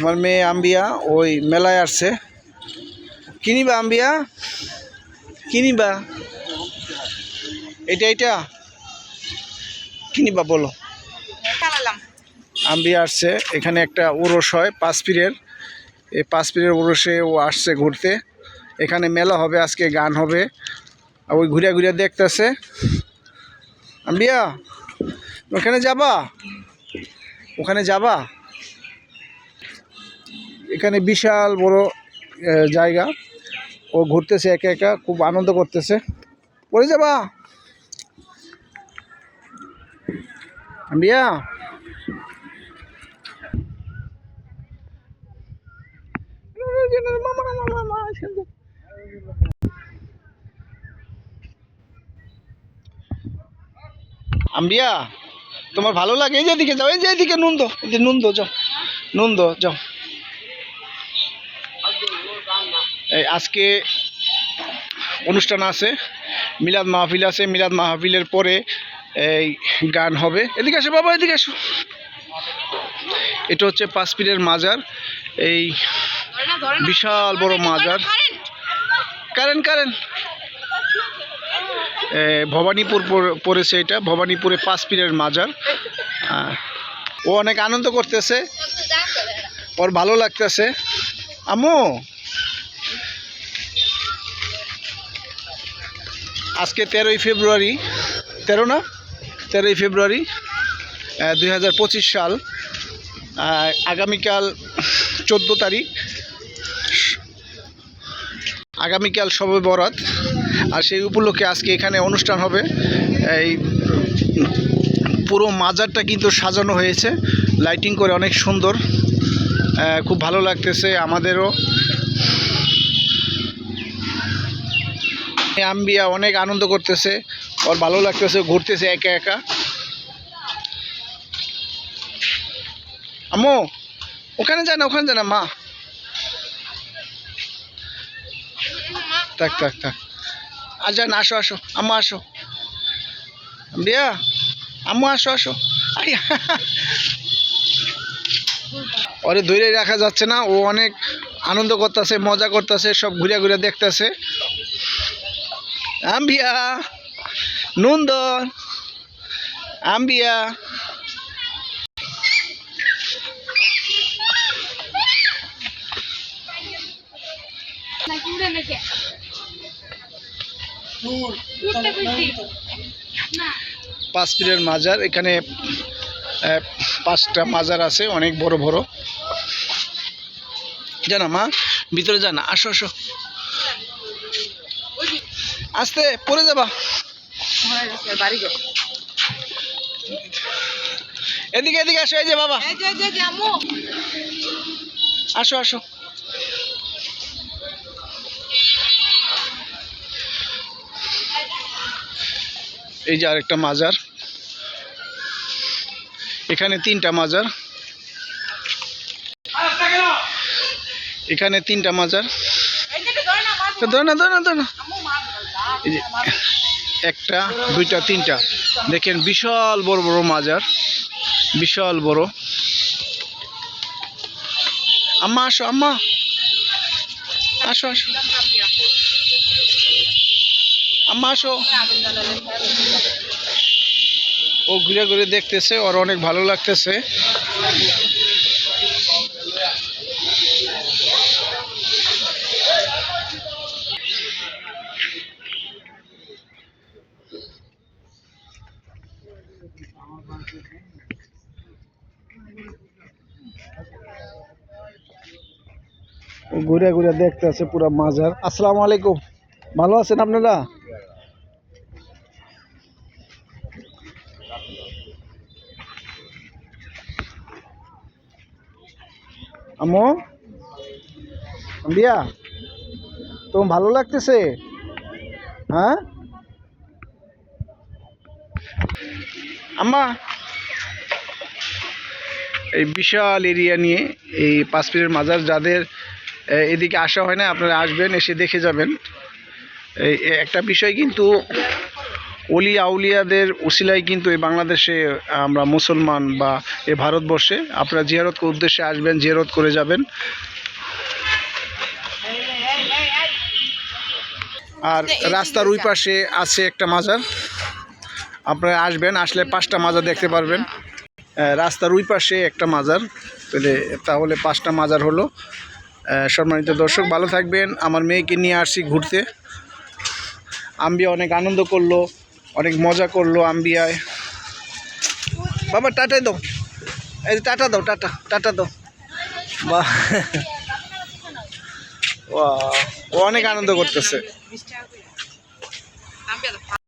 আমার মেয়ে আম্বিয়া ওই মেলায় আসছে। কিনিবা আম্বিয়া? কিনিবা? এটা এটা। কিনিবা বলো। আম্বিয়া আসছে এখানে একটা উরস হয় পাঁচ পীরের এই পাঁচ পীরের উরসে ও আসছে ঘুরতে। এখানে মেলা হবে আজকে গান হবে। আর ওই ঘুরে ঘুরে দেখতেছে। আম্বিয়া ওখানে যাবা? ওখানে যাবা? এখানে বিশাল বড় জায়গা। ও ঘুরতেছে একা একা, খুব আনন্দ করতেছে। পরে যাবা? আম্বিয়া? আম্বিয়া, তোমার ভালো লাগে? এই যে এদিকে যাও, এই যে এদিকে নুন দো, এই যে নুন দো, যাও। নুন দো, যাও। আজকে অনুষ্ঠান আছে মিলাদ মাহফিল আছে মিলাদ মাহফিলের পরে এই গান হবে। এদিকে আসো বাবা এদিকে আসো। এটা হচ্ছে পাঁচপীরের মাজার এই বিশাল বড় মাজার। কারেন্ট এ, ভবানীপুর পর- পড়েছে এটা ভবানীপুরে পাঁচ পীরের মাজার ও অনেক আনন্দ করতেছে। ওর ভালো লাগতেছে। আম্মু আজকে তেরোই ফেব্রুয়ারি, তেরো না? তেরোই ফেব্রুয়ারি দুই হাজার পঁচিশ সাল আগামীকাল চোদ্দ তারিখ, আগামীকাল সবে বরাত, আর সেই উপলক্ষে আজকে এখানে অনুষ্ঠান হবে। এই পুরো মাজারটা কিন্তু সাজানো হয়েছে লাইটিং করে অনেক সুন্দর খুব ভালো লাগতেছে আমাদেরও এই আম্বিয়া অনেক আনন্দ করতেছে। ওর ভালো লাগতেছে, ঘুরতেছে একা একা। আম্মু, ওখানে যায় না ওখানে যায় না মা থাক থাক থাক। আর যান, আসো আসো। আম্মা, আসো। বিয়া আম্মু, আসো আসো। ওরে ধরে রাখা যাচ্ছে না। ও অনেক আনন্দ করতেছে, মজা করতেছে, সব ঘুরে ঘুরে দেখতেছে। আম্বিয়া নন্দন আম্বিয়া পাঁচ মাজার, এখানে পাঁচটা মাজার আছে, অনেক বড় বড়। জানা মা, ভিতরে জানা আসো আসো। আসতে পড়ে যাবা। এদিকে এদিকে আসো এই যে বাবা। আসো আসো। এই যে আরেকটা মাজার। এখানে তিনটা মাজার। এখানে তিনটা মাজার। ধরে না ধর না ধর না একটা, দুইটা, তিনটা। দেখেন, বিশাল বড় বড় মাজার। বিশাল বড়। আম্মা, আসো আম্মা। আসো আসো। আম্মা, আসো। ও ঘুরে ঘুরে দেখতেছে, ওর অনেক ভালো লাগতেছে। ঘুরে ঘুরে দেখতেছে পুরো মাজার। আসসালামু আলাইকুম। ভালো আছেন আপনারা? আম্বিয়া? তোমার ভালো লাগতেছে? হ্যাঁ? আম্মা? এই বিশাল এরিয়া নিয়ে এই পাঁচ পাঁচপীরের মাজার, যাদের এদিকে আসা হয় না, আপনারা আসবেন, এসে দেখে যাবেন। এই একটা বিষয় কিন্তু অলি আউলিয়াদের উসিলাই কিন্তু এই বাংলাদেশে আমরা মুসলমান বা এ ভারতবর্ষে আপনারা জিয়ারত উদ্দেশ্যে আসবেন, জিয়ারত করে যাবেন। আর রাস্তার ওই পাশে আছে একটা মাজার। আপনারা আসবেন, আসলে পাঁচটা মাজার দেখতে পারবেন। রাস্তার ওই পাশে একটা মাজার। তাহলে তাহলে পাঁচটা মাজার হলো। সম্মানিত দর্শক ভালো থাকবেন। আমার মেয়েকে নিয়ে আসছি ঘুরতে। আম্বিয়া অনেক আনন্দ করল অনেক মজা করল আম্বিয়ায়। বাবা টাটাই দাও। এই টাটা দাও টাটা টাটা দাও। বাহ, ও অনেক আনন্দ করতেছে।